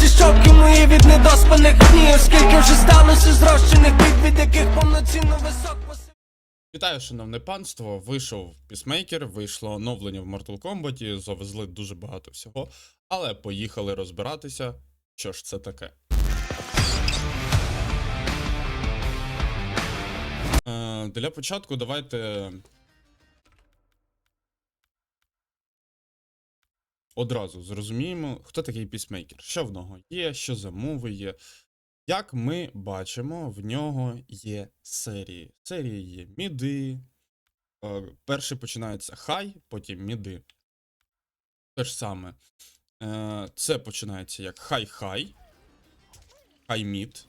всі щоки мої від недоспаних днів Скільки вже сталося зрощених бід, від яких повноцінно висок посив Вітаю, шановне панство. Вийшов пісмейкер, вийшло оновлення в Mortal Kombat, завезли дуже багато всього. Але поїхали розбиратися, що ж це таке. Е, для початку давайте. Одразу зрозуміємо, хто такий пісмейкер, що в нього є, що за мови є. Як ми бачимо, в нього є серії. Серії є міди. е, Перший починається хай, потім міди. Те ж саме. Е, Це починається як хай-хай, хай-мід.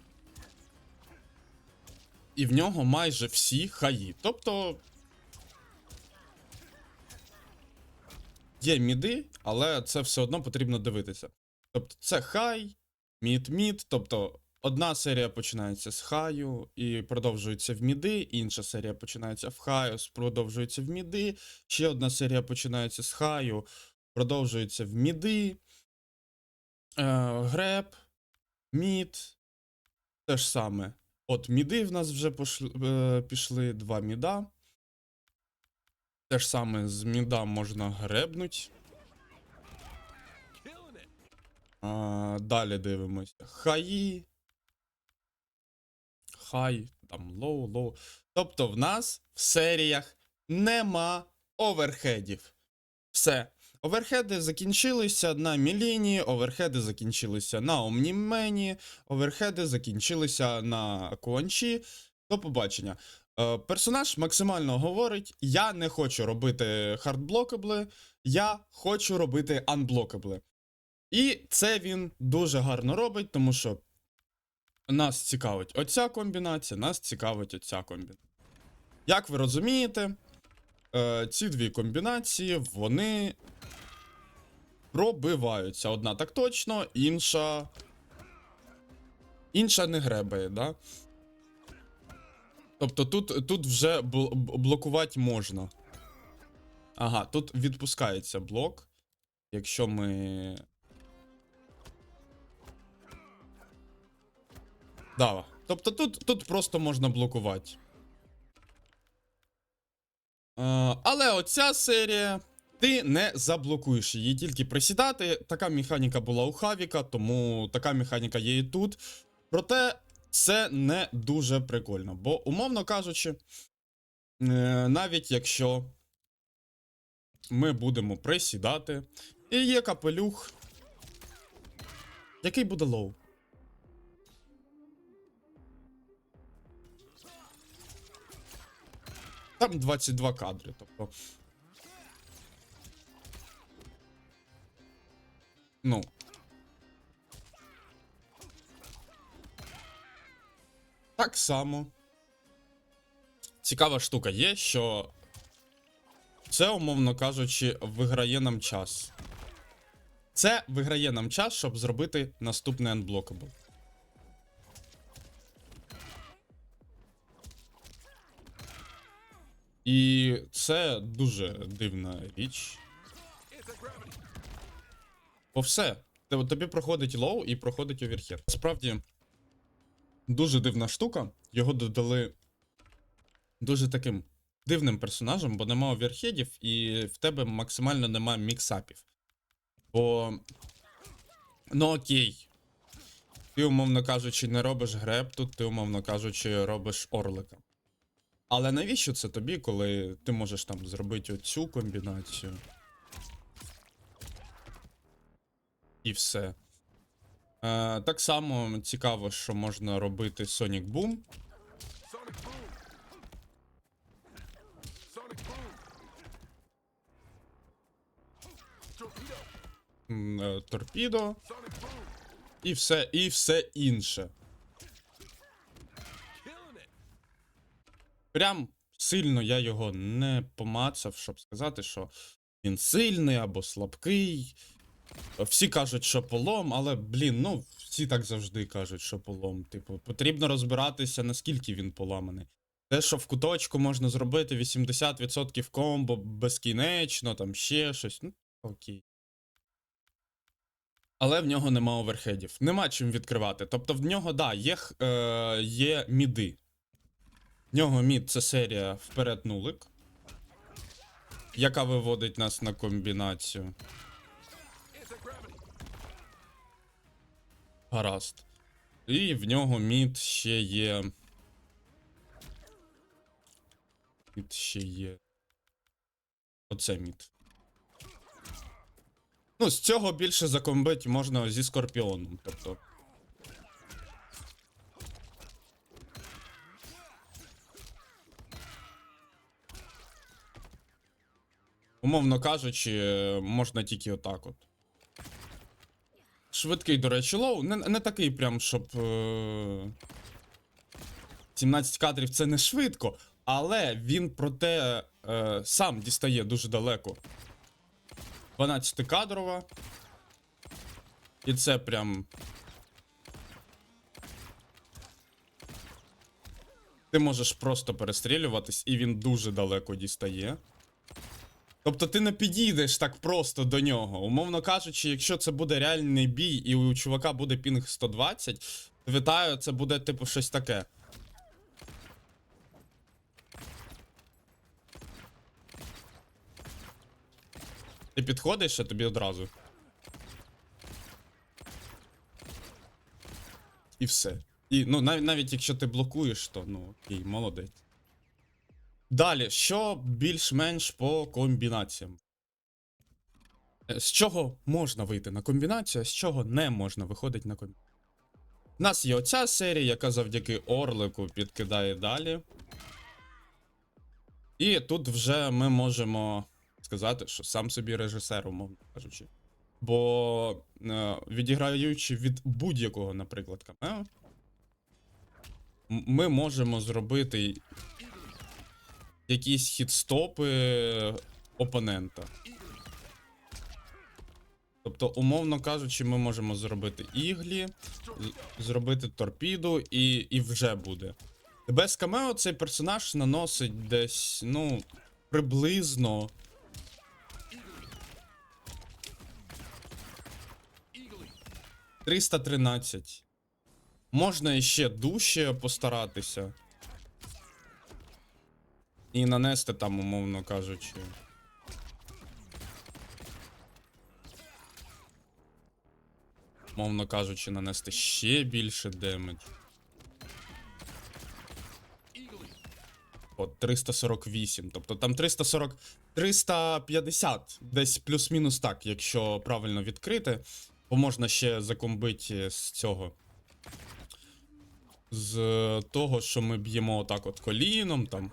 І в нього майже всі хаї. Тобто. Є міди, але це все одно потрібно дивитися. Тобто, це хай, мід-мід, тобто одна серія починається з хаю і продовжується в міди, інша серія починається в хаю, продовжується в міди, ще одна серія починається з хаю, продовжується в міди, е, греб, мід, те ж саме. От міди в нас вже пошли, е, пішли два міда. Те ж саме з міда можна гребнуть. А, далі дивимося. Хаї. Хай, там лоу, лоу. Тобто в нас в серіях нема оверхедів. Все. Оверхеди закінчилися на Міліні, оверхеди закінчилися на Омнімені, оверхеди закінчилися на Куанчі. До побачення. Е, персонаж максимально говорить: я не хочу робити хардблокабли, я хочу робити анблокабли. І це він дуже гарно робить, тому що нас цікавить оця комбінація, нас цікавить оця комбінація. Як ви розумієте, е, ці дві комбінації вони пробиваються. Одна так точно, інша. Інша не гребає, да? Тобто тут, тут вже бл- блокувати можна. Ага, тут відпускається блок. Якщо ми. Да. Тобто тут, тут просто можна блокувати. Е, але оця серія. Ти не заблокуєш її, тільки присідати. Така механіка була у Хавіка, тому така механіка є і тут. Проте це не дуже прикольно. Бо, умовно кажучи, е, навіть якщо ми будемо присідати, і є капелюх, який буде лоу. Там 22 кадри, тобто. Ну. Так само. Цікава штука є, що це, умовно кажучи, виграє нам час. Це виграє нам час, щоб зробити наступний Unblockable. І це дуже дивна річ. Бо все. Тобі проходить лоу і проходить оверхед. Справді, дуже дивна штука. Його додали дуже таким дивним персонажем, бо нема оверхедів, і в тебе максимально нема міксапів. Бо. Ну окей. Ти, умовно кажучи, не робиш греб тут, ти, умовно кажучи, робиш орлика. Але навіщо це тобі, коли ти можеш там зробити оцю комбінацію? І все. Е, так само цікаво, що можна робити Sonic Boom. Е, Торпідо. І все, і все інше. Прям сильно я його не помацав, щоб сказати, що він сильний або слабкий. Всі кажуть, що полом, але, блін, ну, всі так завжди кажуть, що полом. Типу, потрібно розбиратися, наскільки він поламаний. Те, що в куточку можна зробити 80% комбо безкінечно, там ще щось. Ну, окей. Але в нього нема оверхедів. Нема чим відкривати. Тобто в нього, да, є, е, є міди. В нього мід це серія вперед нулик, яка виводить нас на комбінацію. Гаразд. І в нього мід ще є. Мід ще є. Оце мід. Ну, з цього більше закомбити можна зі скорпіоном. Тобто. Умовно кажучи, можна тільки отак от. Швидкий, до речі, лоу. Не, не такий прям, щоб. Е... 17 кадрів це не швидко, але він проте е, сам дістає дуже далеко. 12 кадрова. І це прям. Ти можеш просто перестрілюватись, і він дуже далеко дістає. Тобто ти не підійдеш так просто до нього. Умовно кажучи, якщо це буде реальний бій, і у чувака буде пінг 120, то вітаю, це буде типу щось таке. Ти підходиш, а тобі одразу. І все. І ну, навіть, навіть якщо ти блокуєш, то ну окей, молодець. Далі, що більш-менш по комбінаціям? Е, З чого можна вийти на комбінацію, а з чого не можна виходити на комбінацію? У нас є оця серія, яка завдяки Орлику підкидає далі. І тут вже ми можемо сказати, що сам собі режисер, умовно кажучи. Бо е, відіграючи від будь-якого, наприклад, камео, ми можемо зробити якісь хідстопи опонента. Тобто, умовно кажучи, ми можемо зробити іглі, зробити торпіду і, і вже буде. Без камео цей персонаж наносить десь, ну, приблизно. Триста тринадцять. Можна іще дужче постаратися. І нанести там, умовно кажучи. Умовно кажучи, нанести ще більше демедж. От 348. Тобто там 340. 350, десь плюс-мінус так, якщо правильно відкрити. Бо можна ще закомбити з цього. З того, що ми б'ємо отак от коліном там.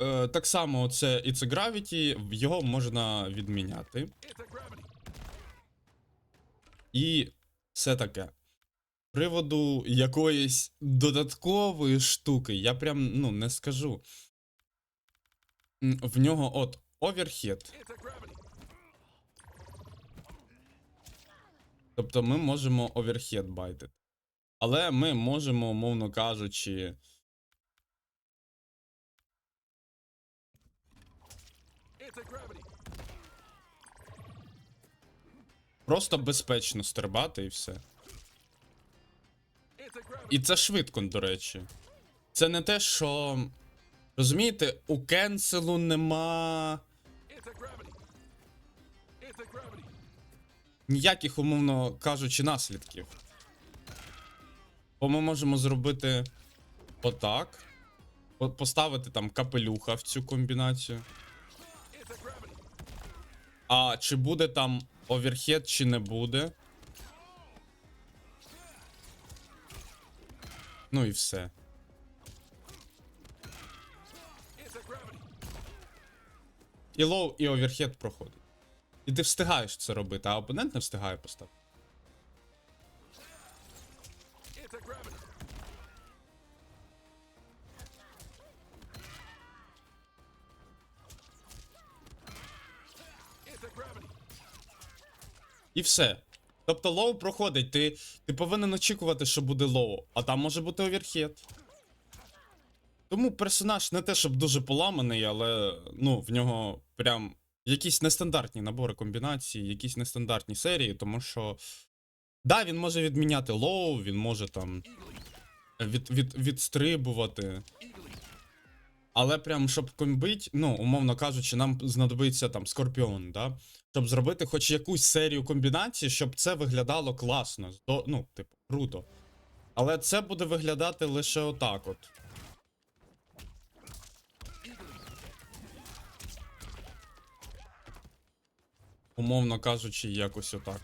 Е, так само це It's a Gravity, його можна відміняти. І все таке. Приводу якоїсь додаткової штуки, я прям ну не скажу. В нього от оверхед. Тобто ми можемо оверхед байтити. Але ми можемо, умовно кажучи. Просто безпечно стрибати і все. І це швидко, до речі. Це не те, що. Розумієте, у кенселу нема. Ніяких, умовно кажучи, наслідків. Бо ми можемо зробити отак. Поставити там капелюха в цю комбінацію. А чи буде там оверхед, чи не буде. Ну і все. І лоу, і оверхед проходить. І ти встигаєш це робити, а опонент не встигає поставити. І все. Тобто лоу проходить, ти, ти повинен очікувати, що буде лоу, а там може бути оверхед. Тому персонаж не те, щоб дуже поламаний, але ну, в нього прям якісь нестандартні набори комбінацій, якісь нестандартні серії, тому що. Да, він може відміняти лоу, він може там від, від, відстрибувати. Але прям щоб комбить, ну, умовно кажучи, нам знадобиться там Скорпіон, да? Щоб зробити хоч якусь серію комбінацій, щоб це виглядало класно. Ну, типу, круто. Але це буде виглядати лише отак от. Умовно кажучи, якось отак.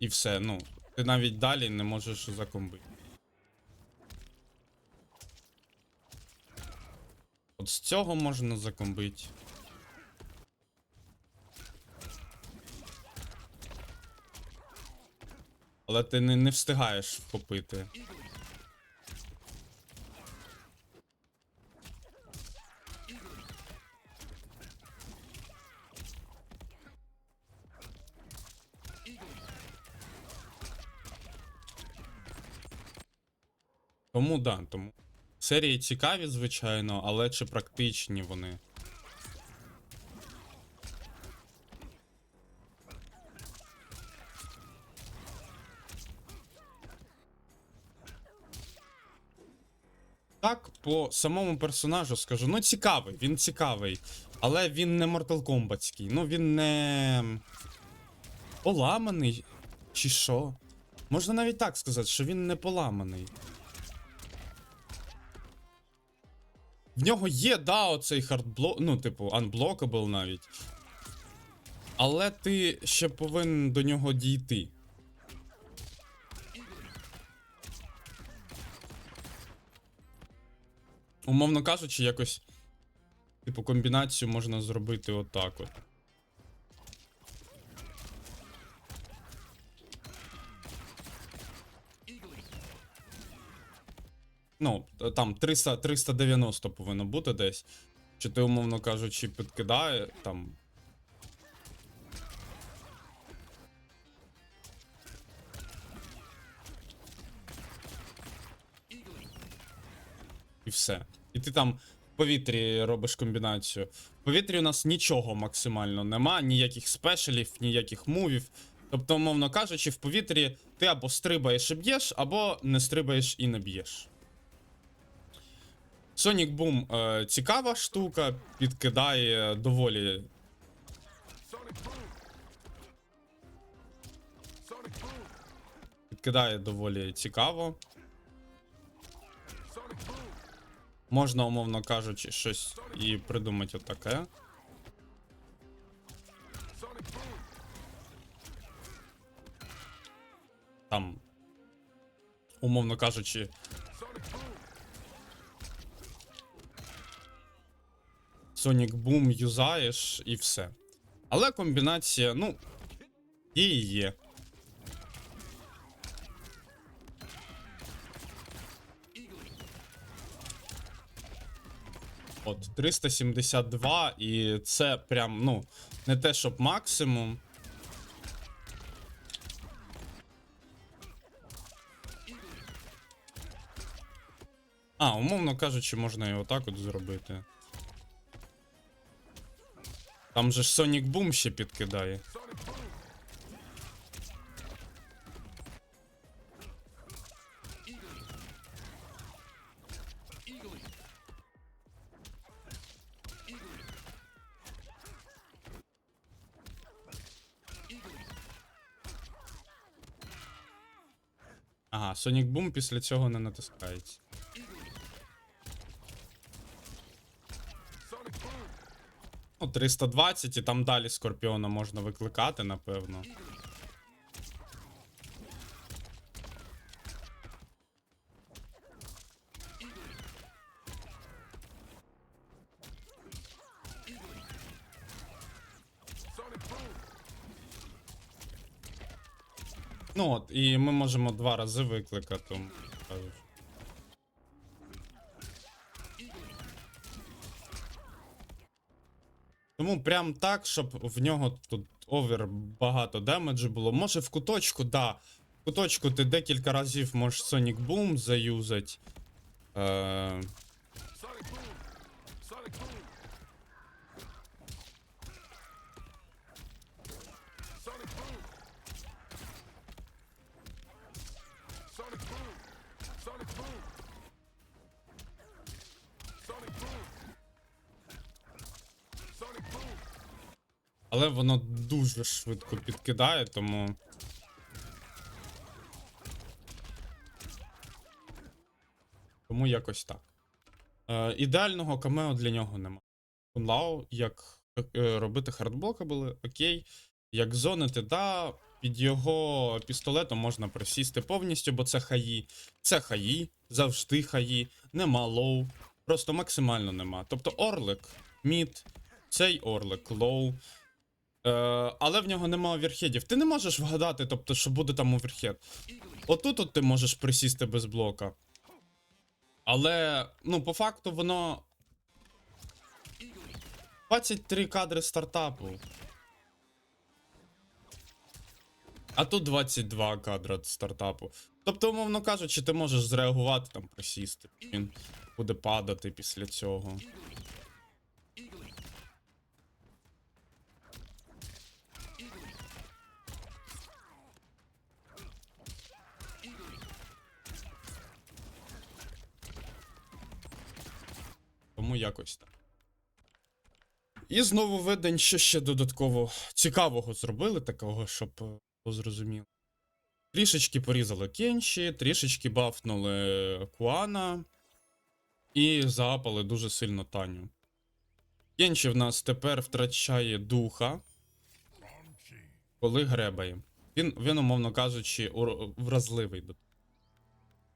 І все, ну, ти навіть далі не можеш закомбити. От з цього можна закомбити. Але ти не, не встигаєш вхопити. Тому да, тому. Серії цікаві, звичайно, але чи практичні вони? Так, по самому персонажу скажу, ну цікавий, він цікавий. Але він не Mortal Kombatський. Ну він не. Поламаний. Чи що? Можна навіть так сказати, що він не поламаний. В нього є, да, оцей хардблок, ну, типу, unblockable навіть. Але ти ще повинен до нього дійти. Умовно кажучи, якось. Типу, комбінацію можна зробити отак от. Ну, там 300, 390 повинно бути десь. Чи ти, умовно кажучи, підкидає там. І все. І ти там в повітрі робиш комбінацію. В повітрі у нас нічого максимально нема, ніяких спешелів, ніяких мувів. Тобто, умовно кажучи, в повітрі ти або стрибаєш і б'єш, або не стрибаєш і не б'єш. Sonic Boom е, цікава штука, підкидає доволі. Підкидає доволі цікаво. Можна, умовно кажучи, щось і придумати отаке. Там, умовно кажучи, Sonic Boom юзаєш і все. Але комбінація, ну, і є. От, 372, і це прям, ну, не те, щоб максимум. А, умовно кажучи, можна і отак от зробити. Там же ж Boom ще підкидає. Ага, Sonic Boom після цього не натискається. Ну, 320 і там далі Скорпіона можна викликати, напевно. Ну от, і ми можемо два рази викликати. Тому прям так, щоб в нього тут овер багато демеджу було. Може в куточку, да. В куточку ти декілька разів можеш Sonic Boom заюзати. Е... Але воно дуже швидко підкидає, тому. Тому якось так. Е, ідеального камео для нього нема. Кунлао, як е, робити хардблоки були, окей. Як зонити, да, під його пістолетом можна присісти повністю, бо це хаї. Це хаї, завжди хаї, нема лоу, просто максимально нема. Тобто орлик, мід, цей орлик, лоу. Е, але в нього нема оверхедів. Ти не можеш вгадати, тобто, що буде там оверхед. Отут от ти можеш присісти без блока. Але, ну, по факту, воно. 23 кадри стартапу. А тут 22 кадри стартапу. Тобто, умовно кажучи, ти можеш зреагувати там присісти. Він буде падати після цього. Якось так. І знову видень, що ще додатково цікавого зробили, такого, щоб е, зрозуміло. Трішечки порізали кенші, трішечки бафнули Куана і заапали дуже сильно Таню. Кенші в нас тепер втрачає духа, коли гребає. Він, він умовно кажучи, вразливий.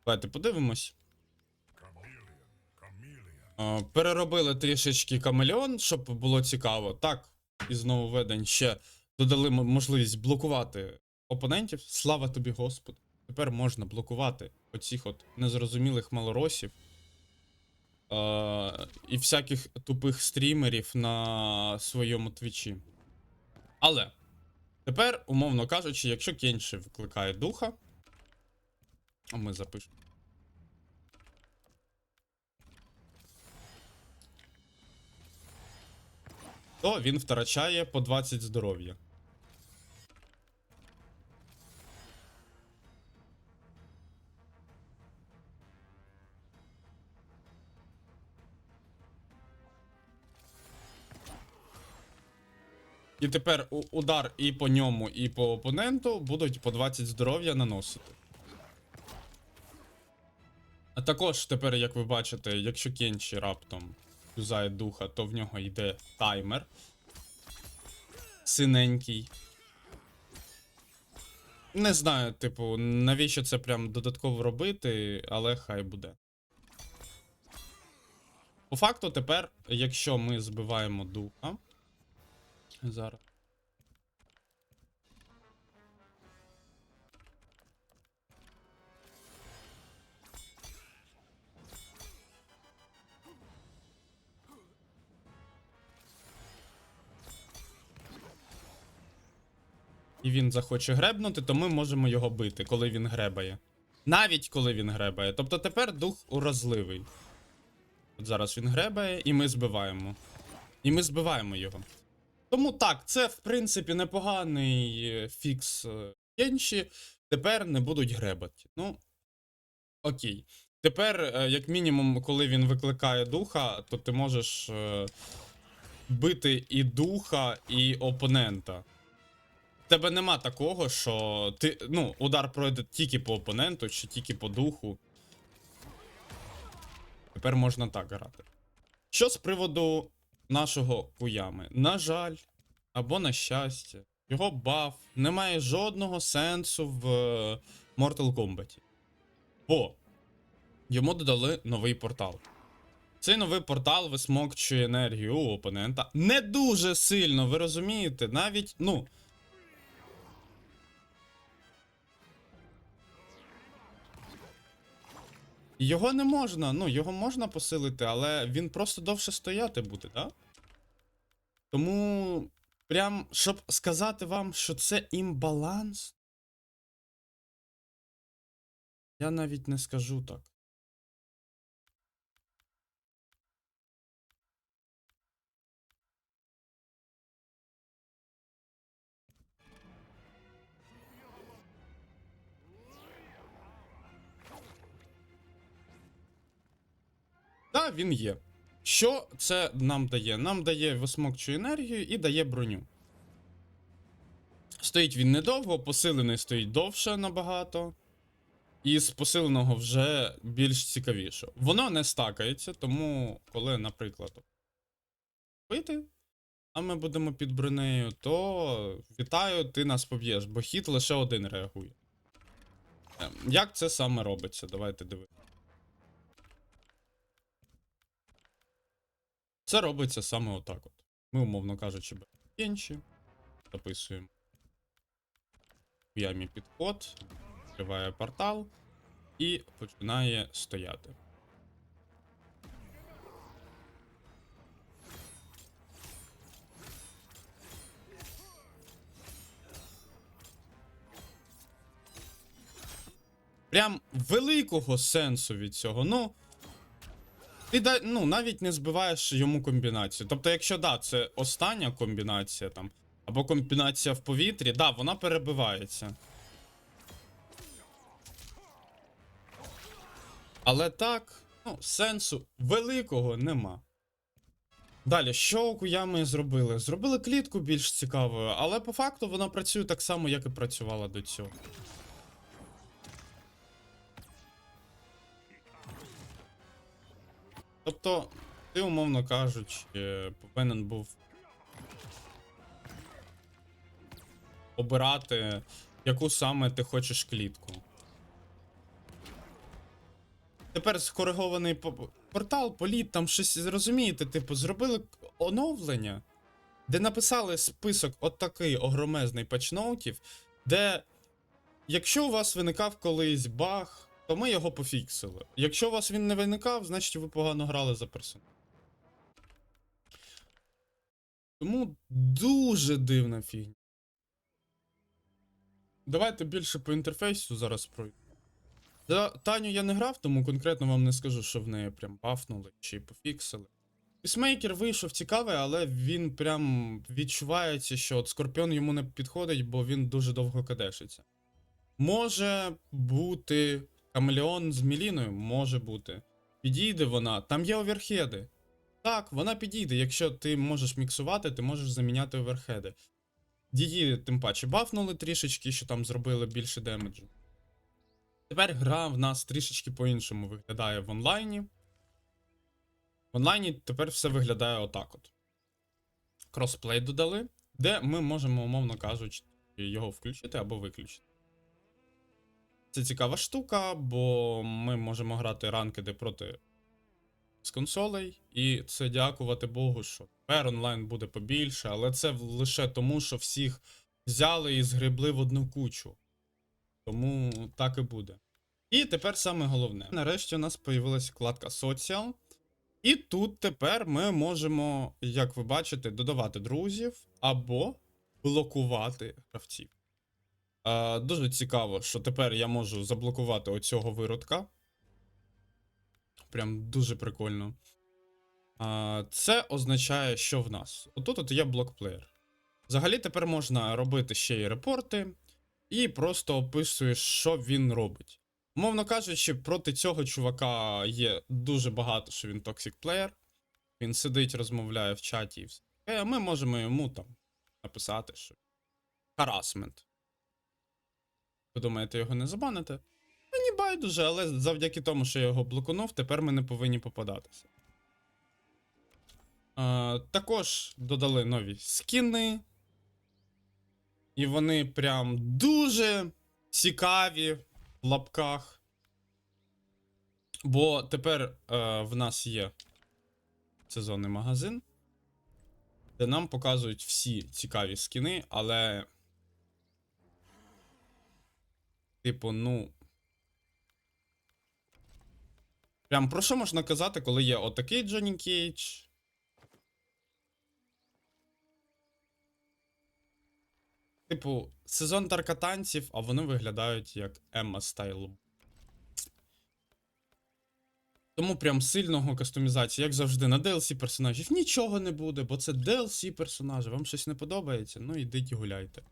Давайте подивимось. Переробили трішечки камелеон, щоб було цікаво. Так, і знову ведень ще додали можливість блокувати опонентів. Слава тобі, Господи. Тепер можна блокувати оцих от незрозумілих малоросів. Е, і всяких тупих стрімерів на своєму твічі. Але тепер, умовно кажучи, якщо Кенші викликає духа, а ми запишемо. То він втрачає по 20 здоров'я. І тепер удар і по ньому, і по опоненту будуть по 20 здоров'я наносити. А також тепер, як ви бачите, якщо Кенчі раптом юзає духа, то в нього йде таймер. Синенький. Не знаю, типу, навіщо це прям додатково робити, але хай буде. По факту, тепер, якщо ми збиваємо духа. Зараз. І він захоче гребнути, то ми можемо його бити, коли він гребає. Навіть коли він гребає. Тобто тепер дух уразливий. От зараз він гребає, і ми збиваємо. І ми збиваємо його. Тому так, це в принципі непоганий е, фікс е, Кенші. Тепер не будуть гребати. Ну. Окей. Тепер, е, як мінімум, коли він викликає духа, то ти можеш е, бити і духа, і опонента. Тебе нема такого, що ти. Ну, удар пройде тільки по опоненту чи тільки по духу. Тепер можна так грати. Що з приводу нашого Куями? На жаль, або на щастя, його баф не має жодного сенсу в е, Mortal Kombat. Бо йому додали новий портал. Цей новий портал висмокчує енергію у опонента. Не дуже сильно, ви розумієте? Навіть, ну. Його не можна, ну, його можна посилити, але він просто довше стояти буде, так? Тому, прям, щоб сказати вам, що це імбаланс. Я навіть не скажу так. Він є. Що це нам дає? Нам дає висмокчу енергію і дає броню. Стоїть він недовго, посилений стоїть довше набагато. І з посиленого вже більш цікавіше. Воно не стакається, тому коли, наприклад, бити, а ми будемо під бронею, то вітаю, ти нас поб'єш, бо хід лише один реагує. Ем, Як це саме робиться? Давайте дивитися. Це робиться саме отак от. Ми, умовно кажучи, беремо записуємо в ямі підход, відкриває портал і починає стояти. Прям великого сенсу від цього. Ну. Ти ну, навіть не збиваєш йому комбінацію. Тобто, якщо да, це остання комбінація там, або комбінація в повітрі, да, вона перебивається. Але так, ну, сенсу великого нема. Далі, що окуями зробили? Зробили клітку більш цікавою, але по факту вона працює так само, як і працювала до цього. Тобто, ти, умовно кажучи, повинен був обирати, яку саме ти хочеш клітку. Тепер скоригований портал, політ, там щось розумієте, типу, зробили оновлення, де написали список от огромезний патчноутів, де якщо у вас виникав колись баг, то ми його пофіксили. Якщо у вас він не виникав, значить ви погано грали за персонаж. Тому дуже дивна фігня. Давайте більше по інтерфейсу зараз пройду. За Таню я не грав, тому конкретно вам не скажу, що в неї прям бафнули чи пофіксили. Пісмейкер вийшов цікавий, але він прям відчувається, що от Скорпіон йому не підходить, бо він дуже довго кадешиться. Може бути Камелеон з Міліною? Може бути. Підійде вона, там є оверхеди. Так, вона підійде. Якщо ти можеш міксувати, ти можеш заміняти оверхеди. Її, тим паче, бафнули трішечки, що там зробили більше демеджу. Тепер гра в нас трішечки по-іншому виглядає в онлайні. В онлайні тепер все виглядає отак от. Кросплей додали, де ми можемо, умовно кажучи, його включити або виключити. Це цікава штука, бо ми можемо грати ранкеди проти з консолей, і це дякувати Богу, що тепер онлайн буде побільше, але це лише тому, що всіх взяли і згребли в одну кучу. Тому так і буде. І тепер саме головне. Нарешті у нас появилася вкладка Social. І тут тепер ми можемо, як ви бачите, додавати друзів або блокувати гравців. Е, дуже цікаво, що тепер я можу заблокувати оцього виродка. Прям дуже прикольно. Е, це означає, що в нас. Отут от є блокплеєр. Взагалі тепер можна робити ще й репорти, і просто описуєш, що він робить. Мовно кажучи, проти цього чувака є дуже багато, що він токсик плеєр. Він сидить, розмовляє в чаті і все. А ми можемо йому там написати, що харасмент. Ви думаєте, його не забаните? Мені байдуже, але завдяки тому, що я його блокунув, тепер ми не повинні попадатися. А, також додали нові скіни. І вони прям дуже цікаві в лапках. Бо тепер е, в нас є сезонний магазин, де нам показують всі цікаві скіни, але. Типу, ну. Прям про що можна казати, коли є отакий Джонні Кейдж? Типу, сезон таркатанців, а вони виглядають як Емма Стайл. Тому прям сильного кастомізації, як завжди, на DLC персонажів нічого не буде, бо це DLC персонажі. Вам щось не подобається? Ну йдіть і гуляйте.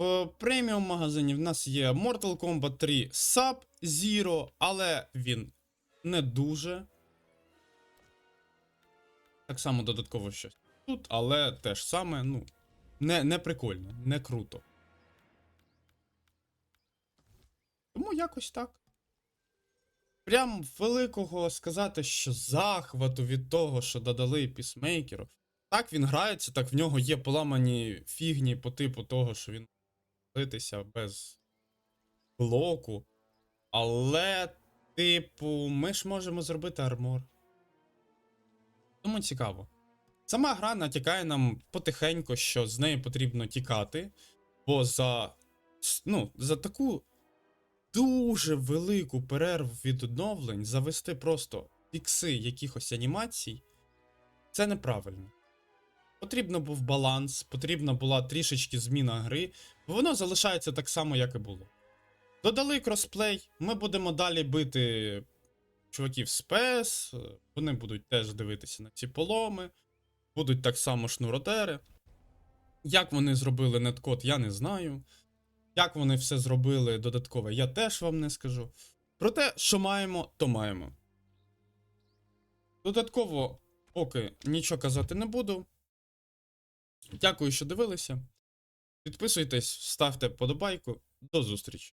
В преміум магазині в нас є Mortal Kombat 3 Sub-Zero, але він не дуже. Так само додатково щось тут, але те ж саме, ну, не, не прикольно, не круто. Тому якось так. Прям великого сказати, що захвату від того, що додали пісмейкеру. Так він грається, так в нього є поламані фігні по типу того, що він битися без блоку. Але, типу, ми ж можемо зробити армор. Тому цікаво. Сама гра натякає нам потихеньку, що з неї потрібно тікати, бо за, ну, за таку дуже велику перерву від оновлень завести просто фікси якихось анімацій це неправильно. Потрібно був баланс, потрібна була трішечки зміна гри, бо воно залишається так само, як і було. Додали кросплей, ми будемо далі бити чуваків з ПС, вони будуть теж дивитися на ці поломи, будуть так само шнуродери. Як вони зробили неткод, я не знаю. Як вони все зробили додаткове, я теж вам не скажу. Проте, що маємо, то маємо. Додатково, поки нічого казати не буду. Дякую, що дивилися. Підписуйтесь, ставте подобайку. До зустрічі.